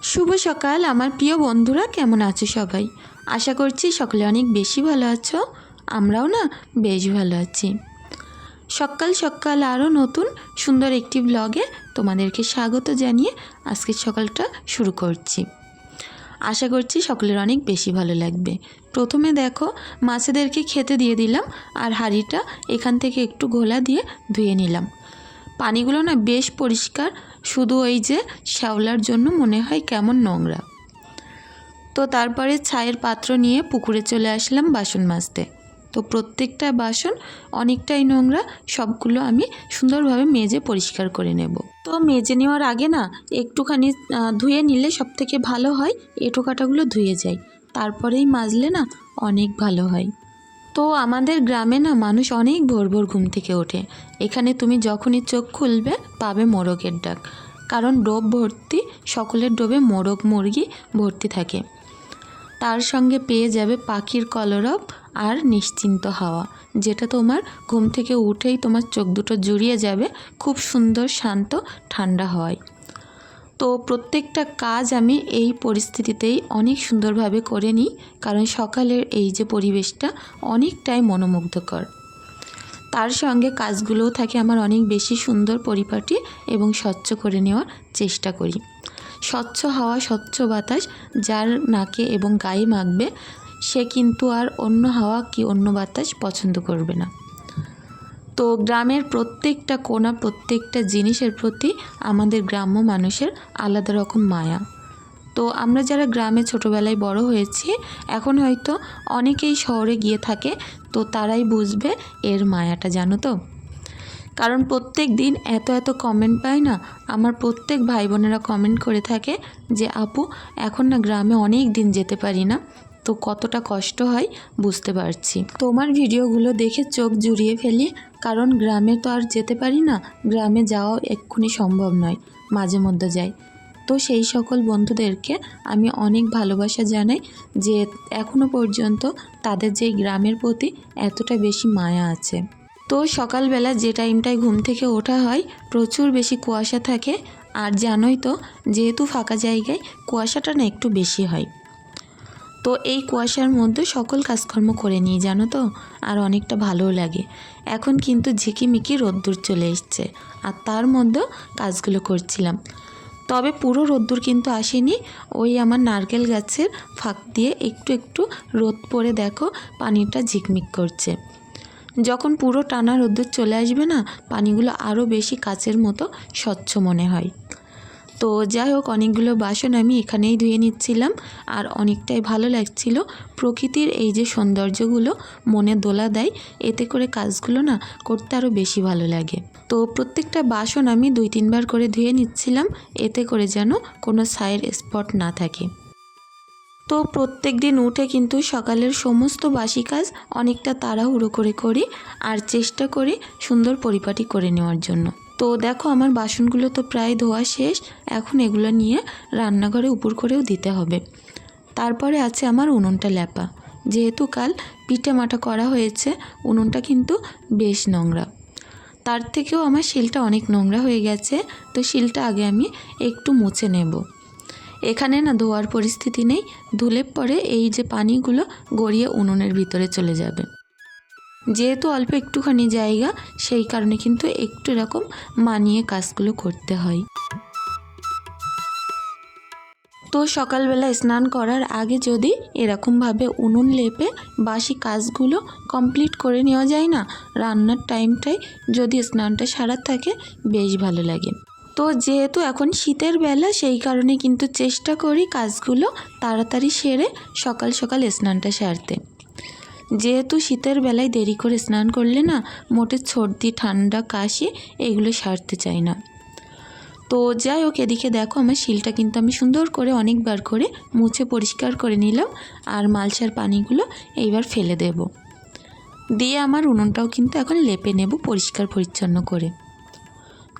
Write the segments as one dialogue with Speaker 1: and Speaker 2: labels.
Speaker 1: শুভ সকাল, আমার প্রিয় বন্ধুরা, কেমন আছো সবাই? আশা করছি সকলে অনেক বেশি ভালো আছো, আমরাও না বেশ ভালো আছি। সকাল সকাল আরও নতুন, সুন্দর একটি ব্লগে তোমাদেরকে স্বাগত জানিয়ে আজকের সকালটা শুরু করছি। আশা করছি সকলের অনেক বেশি ভালো লাগবে। প্রথমে দেখো, মাছেদেরকে খেতে দিয়ে দিলাম আর হাঁড়িটা এখান থেকে একটু ঘোলা দিয়ে ধুয়ে নিলাম। পানিগুলো না বেশ পরিষ্কার শুধু ওই যে শ্যাওলার জন্য মনে হয় কেমন নোংরা। তো তারপরে ছায়ের পাত্র নিয়ে পুকুরে চলে আসলাম বাসন মাজতে। তো প্রত্যেকটা বাসন অনেকটাই নোংরা, সবগুলো আমি সুন্দরভাবে মেজে পরিষ্কার করে নেব। তো মেজে নেওয়ার আগে না, একটুখানি ধুয়ে নিলে সব থেকে ভালো হয়, এঁটো কাটাগুলো ধুয়ে যায় তারপরেই মাজলে না অনেক ভালো হয়। তো আমাদের গ্রামে না মানুষ অনেক ভোর ভোর ঘুম থেকে ওঠে। এখানে তুমি যখনই চোখ খুলবে, পাবে মোরগের ডাক। কারণ ডোব ভর্তি, সকলের ডোবে মোরগ মুরগি ভর্তি থাকে। তার সঙ্গে পেয়ে যাবে পাখির কলরব আর নিশ্চিন্ত হাওয়া, যেটা তোমার ঘুম থেকে উঠেই তোমার চোখ দুটো জুড়িয়ে যাবে, খুব সুন্দর, শান্ত, ঠান্ডা হয় তো প্রত্যেকটা কাজ আমি এই পরিস্থিতিতেই অনেক সুন্দরভাবে করে নিই, কারণ সকালের এই যে পরিবেশটা অনেকটাই মনোমুগ্ধকর। তার সঙ্গে কাজগুলোও থাকে আমার অনেক বেশি সুন্দর পরিপাটি এবং স্বচ্ছ করে নেওয়ার চেষ্টা করি। স্বচ্ছ হাওয়া, স্বচ্ছ বাতাস, যার নাকে এবং গায়ে মাখবে, সে কিন্তু আর অন্য হাওয়া কি অন্য বাতাস পছন্দ করবে না। তো গ্রামের প্রত্যেকটা কোণা প্রত্যেকটা জিনিসের প্রতি আমাদের গ্রাম্য মানুষের আলাদা রকম মায়া। তো আমরা যারা গ্রামে ছোটোবেলায় বড় হয়েছি, এখন হয়তো অনেকেই শহরে গিয়ে থাকে, তো তারাই বুঝবে এর মায়াটা, জানো তো? কারণ প্রত্যেক দিন এত এত কমেন্ট পাই না, আমার প্রত্যেক ভাই বোনেরা কমেন্ট করে থাকে যে, আপু, এখন না গ্রামে অনেক দিন যেতে পারি না। তো কতটা কষ্ট হয় বুঝতে পারছি। তোমার ভিডিওগুলো দেখে চোখ জুড়িয়ে ফেলি, কারণ গ্রামে তো আর যেতে পারি না, গ্রামে যাওয়াও এক্ষুনি সম্ভব নয়, মাঝে মধ্যে যাই। তো সেই সকল বন্ধুদেরকে আমি অনেক ভালোবাসা জানাই, যে এখনও পর্যন্ত তাদের যে গ্রামের প্রতি এতটা বেশি মায়া আছে। তো সকালবেলা যে টাইমটায় ঘুম থেকে ওঠা হয়, প্রচুর বেশি কুয়াশা থাকে। আর জানোই তো, যেহেতু ফাঁকা জায়গায় কুয়াশাটা না একটু বেশি হয়। তো এই কুয়াশার মধ্যে সকল কাজকর্ম করে নিই, জানো তো? আর অনেকটা ভালোও লাগে। এখন কিন্তু ঝিকিমিকি রোদ্দুর চলে এসছে, আর তার মধ্যেও কাজগুলো করছিলাম। তবে পুরো রোদ্দুর কিন্তু আসেনি। ওই আমার নারকেল গাছের ফাঁক দিয়ে একটু একটু রোদ পড়ে দেখো, পানিটা ঝিকমিক করছে। যখন পুরো টানা রোদ্দুর চলে আসবে না, পানিগুলো আরও বেশি কাচের মতো স্বচ্ছ মনে হয়। তো যাই হোক, অনেকগুলো বাসন আমি এখানেই ধুয়ে নিচ্ছিলাম আর অনেকটাই ভালো লাগছিল। প্রকৃতির এই যে সৌন্দর্যগুলো মনে দোলা দেয়, এতে করে কাজগুলো না করতে আরও বেশি ভালো লাগে। তো প্রত্যেকটা বাসন আমি দুই তিনবার করে ধুয়ে নিচ্ছিলাম, এতে করে যেন কোনো সাইড স্পট না থাকে। তো প্রত্যেক দিন উঠে কিন্তু সকালের সমস্ত বাসি কাজ অনেকটা তাড়াহুড়ো করে করি আর চেষ্টা করি সুন্দর পরিপাটি করে নেওয়ার জন্য। তো দেখো, আমার বাসনগুলো তো প্রায় ধোয়া শেষ। এখন এগুলো নিয়ে রান্নাঘরে উপর করেও দিতে হবে। তারপরে আছে আমার উনুনটা ল্যাপা। যেহেতু কাল পিঠে মাটা করা হয়েছে, উনুনটা কিন্তু বেশ নোংরা। তার থেকেও আমার শিলটা অনেক নোংরা হয়ে গেছে, তো শিলটা আগে আমি একটু মুছে নেব। এখানে না ধোয়ার পরিস্থিতি নেই, ধুলে পরে এই যে পানিগুলো গড়িয়ে উনুনের ভিতরে চলে যাবে। যেহেতু অল্প একটুখানি জায়গা, সেই কারণে কিন্তু একটু এরকম মানিয়ে কাজগুলো করতে হয়। তো সকালবেলা স্নান করার আগে যদি এরকমভাবে উনুন লেপে বাসি কাজগুলো কমপ্লিট করে নেওয়া যায় না, রান্নার টাইমটাই যদি স্নানটা সারা থাকে, বেশ ভালো লাগে। তো যেহেতু এখন শীতের বেলা, সেই কারণে কিন্তু চেষ্টা করি কাজগুলো তাড়াতাড়ি সেরে সকাল সকাল স্নানটা সারতে। যেহেতু শীতের বেলায় দেরি করে স্নান করলে না মোটে সর্দি, ঠান্ডা, কাশি এগুলো সারতে চাই না। তো যাই হোক, এদিকে দেখো আমার শিলটা কিন্তু আমি সুন্দর করে অনেকবার করে মুছে পরিষ্কার করে নিলাম আর মালসার পানিগুলো এইবার ফেলে দেব। দিয়ে আমার উনুনটাও কিন্তু এখন লেপে নেব পরিষ্কার পরিচ্ছন্ন করে।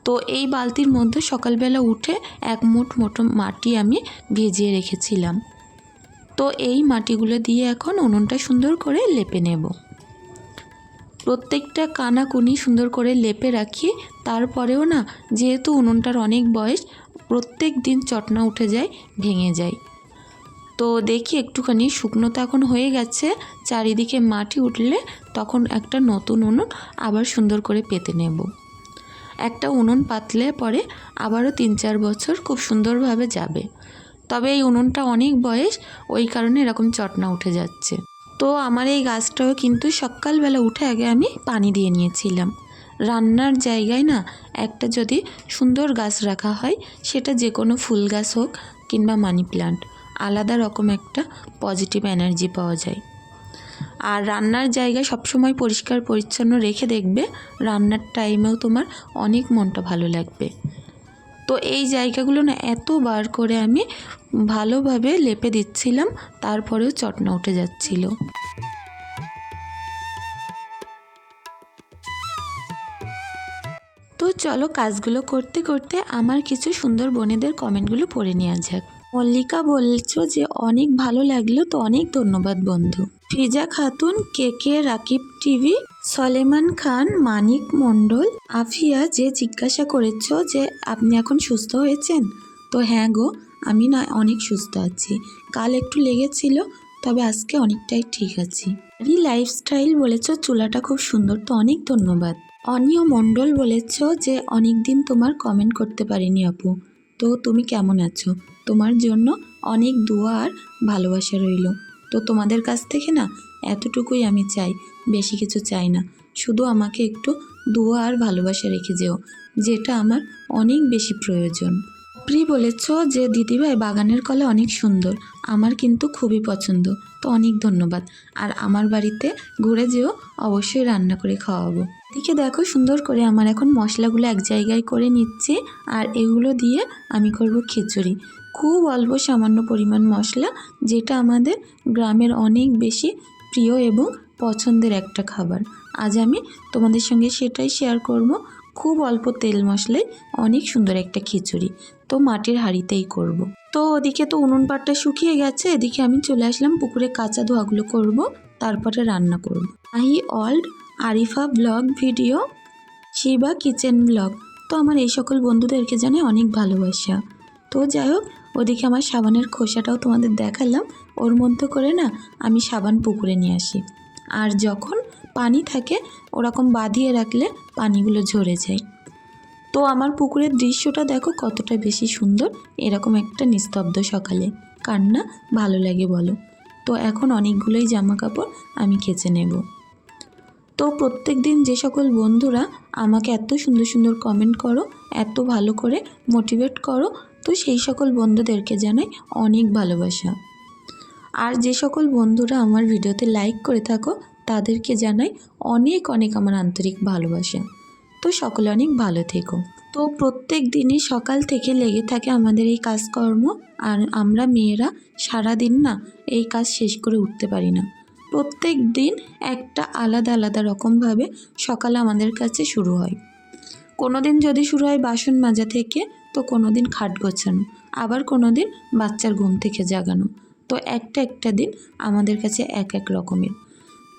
Speaker 1: তো এই বালতির মধ্যে সকালবেলা উঠে এক মুঠ মোটো মাটি আমি ভিজিয়ে রেখেছিলাম। তো এই মাটিগুলো দিয়ে এখন উনুনটা সুন্দর করে লেপে নেব। প্রত্যেকটা কানা কুনি সুন্দর করে লেপে রাখি, তারপরেও না, যেহেতু উনুনটার অনেক বয়স, প্রত্যেক দিন চটনা উঠে যায়, ভেঙে যায়। তো দেখি একটুখানি, শুকনো তো এখন হয়ে গেছে, চারিদিকে মাটি উঠলে তখন একটা নতুন উনুন আবার সুন্দর করে পেতে নেব। একটা উনুন পাতলে পরে আবারও তিন চার বছর খুব সুন্দরভাবে যাবে। তবে এই উনুনটা অনেক বয়স, ওই কারণে এরকম চটনা উঠে যাচ্ছে। তো আমার এই গাছটাও কিন্তু সকালবেলা উঠে আগে আমি পানি দিয়ে নিয়েছিলাম। রান্নার জায়গায় না একটা যদি সুন্দর গাছ রাখা হয়, সেটা যে কোনো ফুল গাছ হোক কিংবা মানি প্লান্ট, আলাদা রকম একটা পজিটিভ এনার্জি পাওয়া যায়। আর রান্নার জায়গা সবসময় পরিষ্কার পরিচ্ছন্ন রেখে দেখবে, রান্নার টাইমেও তোমার অনেক মনটা ভালো লাগবে। তো এই জায়গাগুলো না এত বার করে আমি ভালোভাবে লেপে দিচ্ছিলাম, তারপরেও চটনা উঠে যাচ্ছিল। তো চলো কাজগুলো করতে করতে আমার কিছু সুন্দর বোনেদের কমেন্টগুলো পড়ে নেওয়া যাক। মল্লিকা বলছো যে, অনেক ভালো লাগল, তো অনেক ধন্যবাদ বন্ধু। Fiza Khatun, K K Rakib TV Soleman Khan, Manik Mondal, Afia, যে জিজ্ঞাসা করেছ যে আপনি এখন সুস্থ হয়েছেন? তো হ্যাঁ গো, আমি না অনেক সুস্থ আছি। কাল একটু লেগেছিল, তবে আজকে অনেকটাই ঠিক আছি। রি লাইফস্টাইল বলেছ, চুলাটা খুব সুন্দর, তো অনেক ধন্যবাদ। অনিয় মণ্ডল বলেছ যে অনেক দিন তোমার কমেন্ট করতে পারিনি আপু। তো তুমি কেমন আছো? তোমার জন্য অনেক দোয়া আর ভালোবাসা রইল। তো তোমাদের কাছ থেকে না এতটুকুই আমি চাই। বেশি কিছু চাই না। শুধু আমাকে একটু দোয়া আর ভালোবাসা রেখে যেও, যেটা আমার অনেক বেশি প্রয়োজন। প্রি বলেছ যে, দিদিভাই বাগানের কলা অনেক সুন্দর, আমার কিন্তু খুবই পছন্দ, তো অনেক ধন্যবাদ। আর আমার বাড়িতে ঘুরে যেও, অবশ্যই রান্না করে খাওয়াবো। এদিকে দেখো সুন্দর করে আমার এখন মশলাগুলো এক জায়গায় করে নিচ্ছি, আর এগুলো দিয়ে আমি করব খিচুড়ি। খুব অল্প সামান্য পরিমাণ মশলা, যেটা আমাদের গ্রামের অনেক বেশি প্রিয় এবং পছন্দের একটা খাবার। আজ আমি তোমাদের সঙ্গে সেটাই শেয়ার করব। খুব অল্প তেল মশলায় অনেক সুন্দর একটা খিচুড়ি। তো মাটির হাঁড়িতেই করব। তো ওদিকে তো উনুন পাটটা শুকিয়ে গেছে, এদিকে আমি চলে আসলাম পুকুরে কাঁচা ধোয়াগুলো করব, তারপরে রান্না করব। আহি old Arifa blog video Shiba kitchen blog তো আমার এই সকল বন্ধুদেরকে জানে অনেক ভালোবাসা। তো যাই হোক, ওদিকে আমার সাবানের খোসাটাও তোমাদের দেখালাম। ওর মধ্যে করে না আমি সাবান পুকুরে নিয়ে আসি। আর যখন পানি থাকে, ওরকম বাঁধিয়ে রাখলে পানিগুলো ঝরে যায়। তো আমার পুকুরের দৃশ্যটা দেখো কতটা বেশি সুন্দর, এরকম একটা নিস্তব্ধ সকালে। কার না ভালো লাগে বলো। তো এখন অনেকগুলোই জামা কাপড় আমি কেচে নেব। তো প্রত্যেক দিন যে সকল বন্ধুরা আমাকে এত সুন্দর সুন্দর কমেন্ট করো, এত ভালো করে মোটিভেট করো, তো সেই সকল বন্ধুদেরকে জানাই অনেক ভালোবাসা। আর যে সকল বন্ধুরা আমার ভিডিওতে লাইক করে থাকো, তাদেরকে জানাই অনেক অনেক আমার আন্তরিক ভালোবাসা। তো সকলে অনেক ভালো থেকো। তো প্রত্যেক দিনই সকাল থেকে লেগে থাকে আমাদের এই কাজকর্ম, আর আমরা মেয়েরা সারা দিন না এই কাজ শেষ করে উঠতে পারি না। প্রত্যেক দিন একটা আলাদা আলাদা রকমভাবে সকালে আমাদের কাছে শুরু হয়। কোনো দিন যদি শুরু হয় বাসন মাজা থেকে, তো কোনো দিন খাট গোছানো, আবার কোনো দিন বাচ্চার ঘুম থেকে জাগানো। তো একটা একটা দিন আমাদের কাছে এক এক রকমের।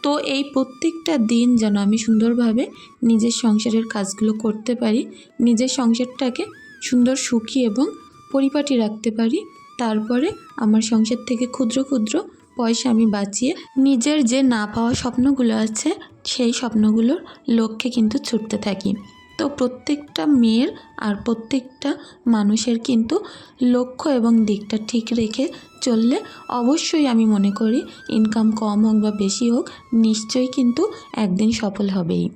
Speaker 1: তো এই প্রত্যেকটা দিন যেন আমি সুন্দরভাবে নিজের সংসারের কাজগুলো করতে পারি, নিজের সংসারটাকে সুন্দর, সুখী এবং পরিপাটি রাখতে পারি, তারপরে আমার সংসার থেকে ক্ষুদ্র ক্ষুদ্র পয়সা আমি বাঁচিয়ে নিজের যে না পাওয়া স্বপ্নগুলো আছে, সেই স্বপ্নগুলোর লক্ষ্যে কিন্তু ছুটতে থাকি। তো প্রত্যেকটা মেয়ের আর প্রত্যেকটা মানুষের কিন্তু লক্ষ্য এবং দিকটা ঠিক রেখে চললে অবশ্যই আমি মনে করি ইনকাম কম হোক বা বেশি হোক, নিশ্চয়ই কিন্তু একদিন সফল হবেই।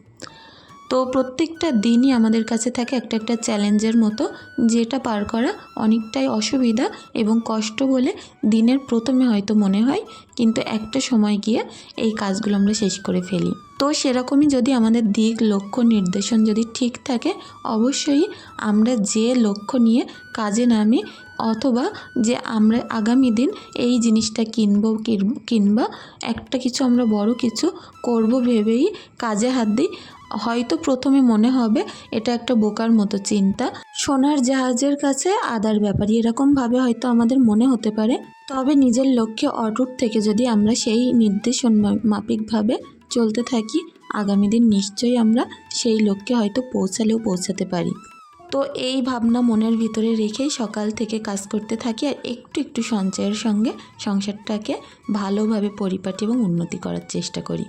Speaker 1: তো প্রত্যেকটা দিনই আমাদের কাছে থাকে একটা একটা চ্যালেঞ্জের মতো, যেটা পার করা অনেকটাই অসুবিধা এবং কষ্ট বলে দিনের প্রথমে হয়তো মনে হয়, কিন্তু একটা সময় গিয়ে এই কাজগুলো আমরা শেষ করে ফেলি। তো সেরকমই যদি আমাদের দিক লক্ষ্য নির্দেশন যদি ঠিক থাকে, অবশ্যই আমরা যে লক্ষ্য নিয়ে কাজে নামি অথবা যে আমরা আগামী দিন এই জিনিসটা কিনবো কিনব- একটা কিছু আমরা বড় কিছু করব ভেবেই কাজে হাত দিই হয়তো প্রথমে মনে হবে এটা একটা বোকার মতো চিন্তা। সোনার জাহাজের কাছে আদার ব্যাপারই এরকমভাবে হয়তো আমাদের মনে হতে পারে। তবে নিজের লক্ষ্যে অটুট থেকে যদি আমরা সেই নির্দেশন মা- মাফিকভাবে চলতে থাকি, আগামী দিন নিশ্চয়ই আমরা সেই লক্ষ্যে হয়তো পৌঁছালেও পৌঁছাতে পারি। তো এই ভাবনা মনের ভিতরে রেখেই সকাল থেকে কাজ করতে থাকি আর একটু একটু সঞ্চয়ের সঙ্গে সংসারটাকে ভালোভাবে পরিপাটি এবং উন্নতি করার চেষ্টা করি।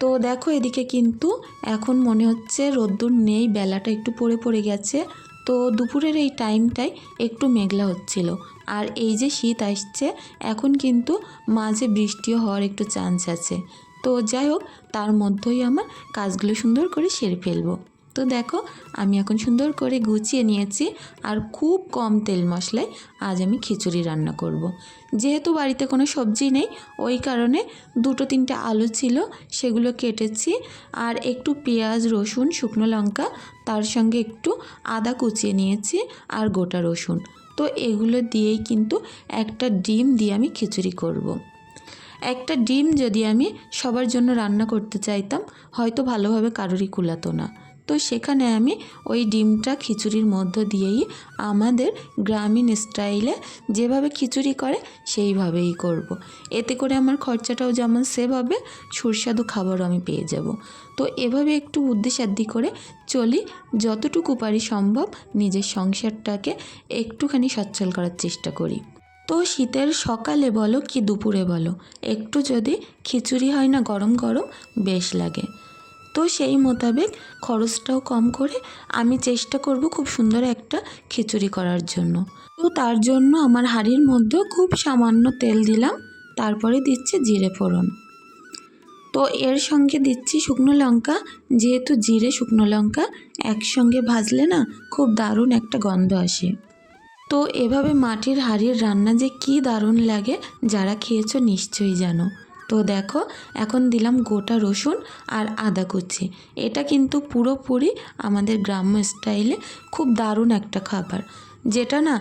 Speaker 1: তো দেখো এদিকে কিন্তু এখন মনে হচ্ছে রোদ্দুর নেই, বেলাটা একটু পড়ে পড়ে গেছে। তো দুপুরের এই টাইমটাই একটু মেঘলা হচ্ছিল। আর এই যে শীত আসছে, এখন কিন্তু মাঝে বৃষ্টিও হওয়ার একটু চান্স আছে। তো যাই হোক, তার মধ্যেই আমার কাজগুলো সুন্দর করে সেরে ফেলব। তো দেখো, আমি এখন সুন্দর করে গুছিয়ে নিয়েছি আর খুব কম তেল মশলায় আজ আমি খিচুড়ি রান্না করব। যেহেতু বাড়িতে কোনো সবজি নেই, ওই কারণে দুটো তিনটে আলু ছিল, সেগুলো কেটেছি আর একটু পেঁয়াজ, রসুন, শুকনো লঙ্কা, তার সঙ্গে একটু আদা কুচিয়ে নিয়েছি আর গোটা রসুন তো এগুলো দিয়েই কিন্তু একটা ডিম দিয়ে আমি খিচুড়ি করব। একটা ডিম যদি আমি সবার জন্য রান্না করতে চাইতাম, হয়তো ভালোভাবে কারোরই কুলাতো না তো সেখানে আমি ওই ডিমটা খিচুড়ির মধ্য দিয়েই আমাদের গ্রামীণ স্টাইলে যেভাবে খিচুড়ি করে সেইভাবেই করব। এতে করে আমার খরচাটাও যেমন সেভ হবে, সুস্বাদু খাবারও আমি পেয়ে যাব। তো এভাবে একটু বুদ্ধিসাদ্ধি করে চলি, যতটুকু পারি সম্ভব নিজের সংসারটাকে একটুখানি সচ্ছল করার চেষ্টা করি। তো শীতের সকালে বলো কি দুপুরে বলো, একটু যদি খিচুড়ি হয় না গরম গরম, বেশ লাগে। তো সেই মোতাবেক খরচটাও কম করে আমি চেষ্টা করব খুব সুন্দর একটা খিচুড়ি করার জন্য। তো তার জন্য আমার হাঁড়ির মধ্যে খুব সামান্য তেল দিলাম, তারপরে দিচ্ছি জিরে ফোড়ন। তো এর সঙ্গে দিচ্ছি শুকনো লঙ্কা, যেহেতু জিরে, শুকনো লঙ্কা একসঙ্গে ভাজলে না খুব দারুণ একটা গন্ধ আসে। তো এভাবে মাটির হাঁড়ির রান্না যে কী দারুণ লাগে, যারা খেয়েছো নিশ্চয়ই জানো। তো দেখো, এখন দিলাম গোটা রসুন আর আদা কুচি। এটা কিন্তু পুরোপুরি আমাদের গ্রাম্য স্টাইলে খুব দারুণ একটা খাবার। যেটা না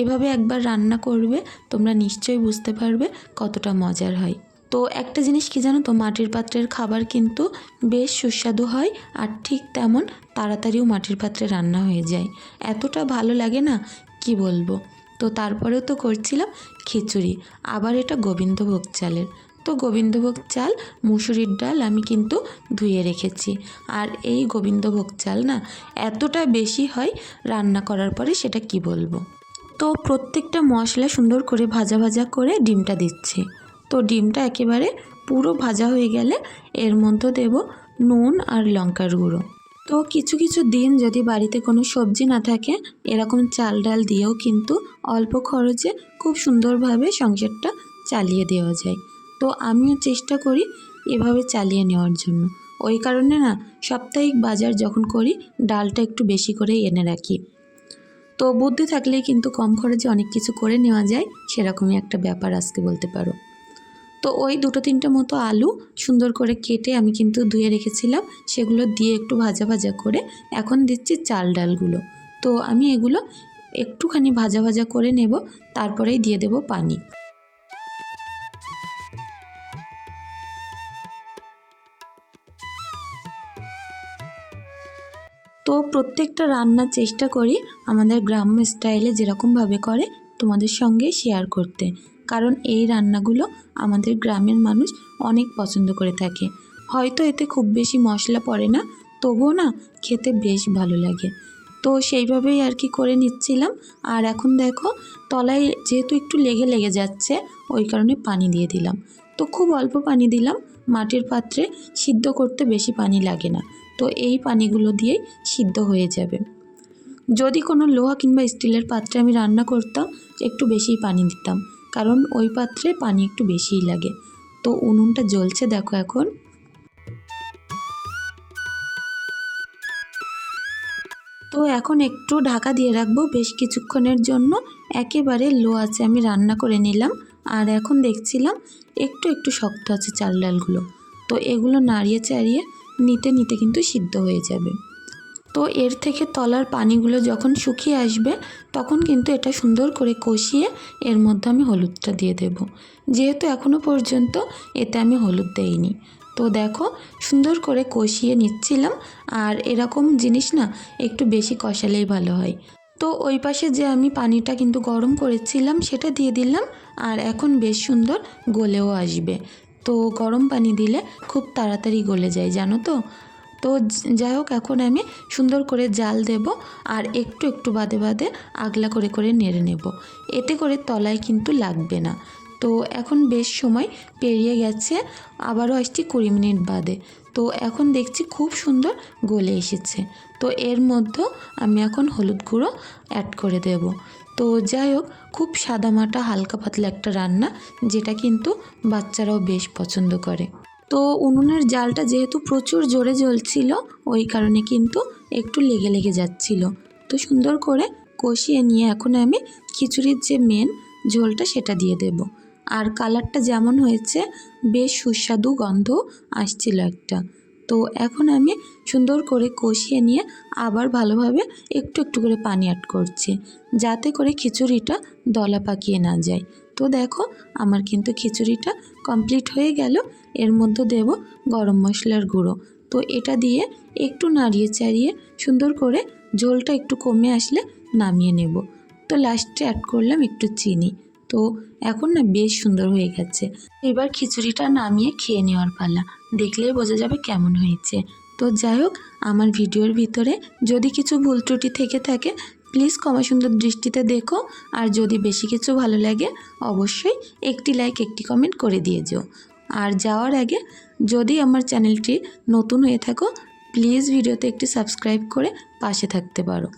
Speaker 1: এভাবে একবার রান্না করবে, তোমরা নিশ্চয়ই বুঝতে পারবে কতটা মজার হয়। তো একটা জিনিস কি জানো তো, মাটির পাত্রের খাবার কিন্তু বেশ সুস্বাদু হয় আর ঠিক তেমন তাড়াতাড়িও মাটির পাত্রে রান্না হয়ে যায়। এতটা ভালো লাগে না, কি বলব? তো তারপরেও তো করছিলাম খিচুড়ি, আবার এটা গোবিন্দভোগ চালের। তো গোবিন্দভোগ চাল, মুসুরির ডাল আমি কিন্তু ধুয়ে রেখেছি। আর এই গোবিন্দভোগ চাল না এতটা বেশি হয় রান্না করার পরে সেটা কি বলব? তো প্রত্যেকটা মশলা সুন্দর করে ভাজা ভাজা করে ডিমটা দিচ্ছি। তো ডিমটা একেবারে পুরো ভাজা হয়ে গেলে এর মধ্যে দেব নুন আর লঙ্কার গুঁড়ো। তো কিছু কিছু দিন যদি বাড়িতে কোনো সবজি না থাকে, এরকম চাল ডাল দিয়েও কিন্তু অল্প খরচে খুব সুন্দরভাবে সংসারটা চালিয়ে দেওয়া যায়। তো আমিও চেষ্টা করি এভাবে চালিয়ে নেওয়ার জন্য। ওই কারণে না, সাপ্তাহিক বাজার যখন করি, ডালটা একটু বেশি করেই এনে রাখি। তো বুদ্ধি থাকলে কিন্তু কম খরচে অনেক কিছু করে নেওয়া যায়, সেরকমই একটা ব্যাপার আজকে বলতে পারো। তো ওই দুটো তিনটে মতো আলু সুন্দর করে কেটে আমি কিন্তু ধুয়ে রেখেছিলাম, সেগুলো দিয়ে একটু ভাজা ভাজা করে এখন দিচ্ছি চাল ডালগুলো। তো আমি এগুলো একটুখানি ভাজা ভাজা করে নেব, তারপরেই দিয়ে দেব পানি। প্রত্যেকটা রান্নার চেষ্টা করি আমাদের গ্রাম্য স্টাইলে যেরকমভাবে করে তোমাদের সঙ্গে শেয়ার করতে। কারণ এই রান্নাগুলো আমাদের গ্রামের মানুষ অনেক পছন্দ করে থাকে। হয়তো এতে খুব বেশি মশলা পড়ে না, তবুও না খেতে বেশ ভালো লাগে। তো সেইভাবেই আর কি করে নিচ্ছিলাম। আর এখন দেখো, তলায় যেহেতু একটু লেগে লেগে যাচ্ছে, ওই কারণে পানি দিয়ে দিলাম। তো খুব অল্প পানি দিলাম। মাটির পাত্রে সিদ্ধ করতে বেশি পানি লাগে না। তো এই পানিগুলো দিয়েই সিদ্ধ হয়ে যাবে। যদি কোনো লোহা কিংবা স্টিলের পাত্রে আমি রান্না করতাম, একটু বেশিই পানি দিতাম। কারণ ওই পাত্রে পানি একটু বেশিই লাগে। তো উনুনটা জ্বলছে দেখো এখন। তো এখন একটু ঢাকা দিয়ে রাখব। বেশ কিছুক্ষণের জন্য একেবারে লো আছে আমি রান্না করে নিলাম। আর এখন দেখছিলাম একটু একটু শক্ত আছে চাল ডালগুলো। তো এগুলো নাড়িয়ে চাড়িয়ে নিতে নিতে কিন্তু সিদ্ধ হয়ে যাবে। তো এর থেকে তলার পানিগুলো যখন শুকিয়ে আসবে, তখন কিন্তু এটা সুন্দর করে কষিয়ে এর মধ্যে আমি হলুদটা দিয়ে দেব। যেহেতু এখনও পর্যন্ত এতে আমি হলুদ দেইনি। তো দেখো সুন্দর করে কষিয়ে নিচ্ছিলাম। আর এরকম জিনিস না একটু বেশি কষালেই ভালো হয়। তো ওই পাশে যে আমি পানিটা কিন্তু গরম করেছিলাম, সেটা দিয়ে দিলাম আর এখন বেশ সুন্দর গলেও আসবে। তো গরম পানি দিলে খুব তাড়াতাড়ি গলে যায়, জানো তো? তো যাই হোক, এখন আমি সুন্দর করে জাল দেব আর একটু একটু বাদে বাদে আগলা করে করে নেড়ে নেব। এতে করে তলায় কিন্তু লাগবে না। তো এখন বেশ সময় পেরিয়ে গেছে, আবারও আসছি কুড়ি মিনিট বাদে। তো এখন দেখছি খুব সুন্দর গলে এসেছে। তো এর মধ্যে আমি এখন হলুদ গুঁড়ো অ্যাড করে দেব। তো যাই হোক, খুব সাদামাটা, হালকা পাতলা একটা রান্না, যেটা কিন্তু বাচ্চারাও বেশ পছন্দ করে। তো উনুনের জালটা যেহেতু প্রচুর জোরে জ্বলছিল, ওই কারণে কিন্তু একটু লেগে লেগে যাচ্ছিল। তো সুন্দর করে কষিয়ে নিয়ে এখন আমি খিচুড়ির যে মেন ঝোলটা সেটা দিয়ে দেব। আর কালারটা যেমন হয়েছে, বেশ সুস্বাদু গন্ধ আসছিল একটা। তো এখন আমি সুন্দর করে কষিয়ে নিয়ে আবার ভালোভাবে একটু একটু করে পানি অ্যাড করছি, যাতে করে খিচুড়িটা দলা পাকিয়ে না যায়। তো দেখো, আমার কিন্তু খিচুড়িটা কমপ্লিট হয়ে গেল। এর মধ্যে দেব গরম মশলার গুঁড়ো। তো এটা দিয়ে একটু নাড়িয়ে চাড়িয়ে সুন্দর করে ঝোলটা একটু কমে আসলে নামিয়ে নেব। তো লাস্টে অ্যাড করলাম একটু চিনি। তো এখন না বেশ সুন্দর হয়ে গেছে। এবার খিচুড়িটা নামিয়ে খেয়ে নেওয়ার পালা। দেখলেই বোঝা যাবে কেমন হয়েছে। তো যাই হোক, আমার ভিডিওর ভিতরে যদি কিছু ভুল ত্রুটি থেকে থাকে প্লিজ ক্ষমা সুন্দর দৃষ্টিতে দেখো। আর যদি বেশি কিছু ভালো লাগে, অবশ্যই একটি লাইক একটি কমেন্ট করে দিয়ে যেও। আর যাওয়ার আগে, যদি আমার চ্যানেলটি নতুন হয়ে থাকো প্লিজ ভিডিওতে একটি সাবস্ক্রাইব করে পাশে থাকতে পারো।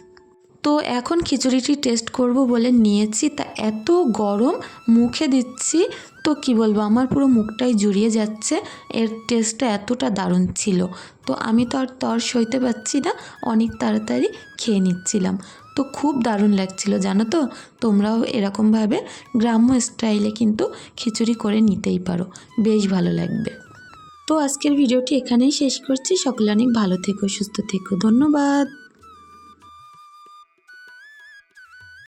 Speaker 1: তো এখন খিচুড়িটি টেস্ট করব বলে নিয়েছি, তা এত গরম মুখে দিচ্ছি, তো কি বলব আমার পুরো মুখটাই জুড়িয়ে যাচ্ছে, এর টেস্টটা এতটা দারুণ ছিল। তো আমি তো আর তর সইতে পারছি না, অনেক তাড়াতাড়ি খেয়ে নিচ্ছিলাম। তো খুব দারুণ লাগছিল, জানো তো? তোমরাও এরকমভাবে গ্রাম্য স্টাইলে কিন্তু খিচুড়ি করে নিতেই পারো, বেশ ভালো লাগবে। তো আজকের ভিডিওটি এখানেই শেষ করছি, সকলে অনেক ভালো থেকো, সুস্থ থেকো, ধন্যবাদ।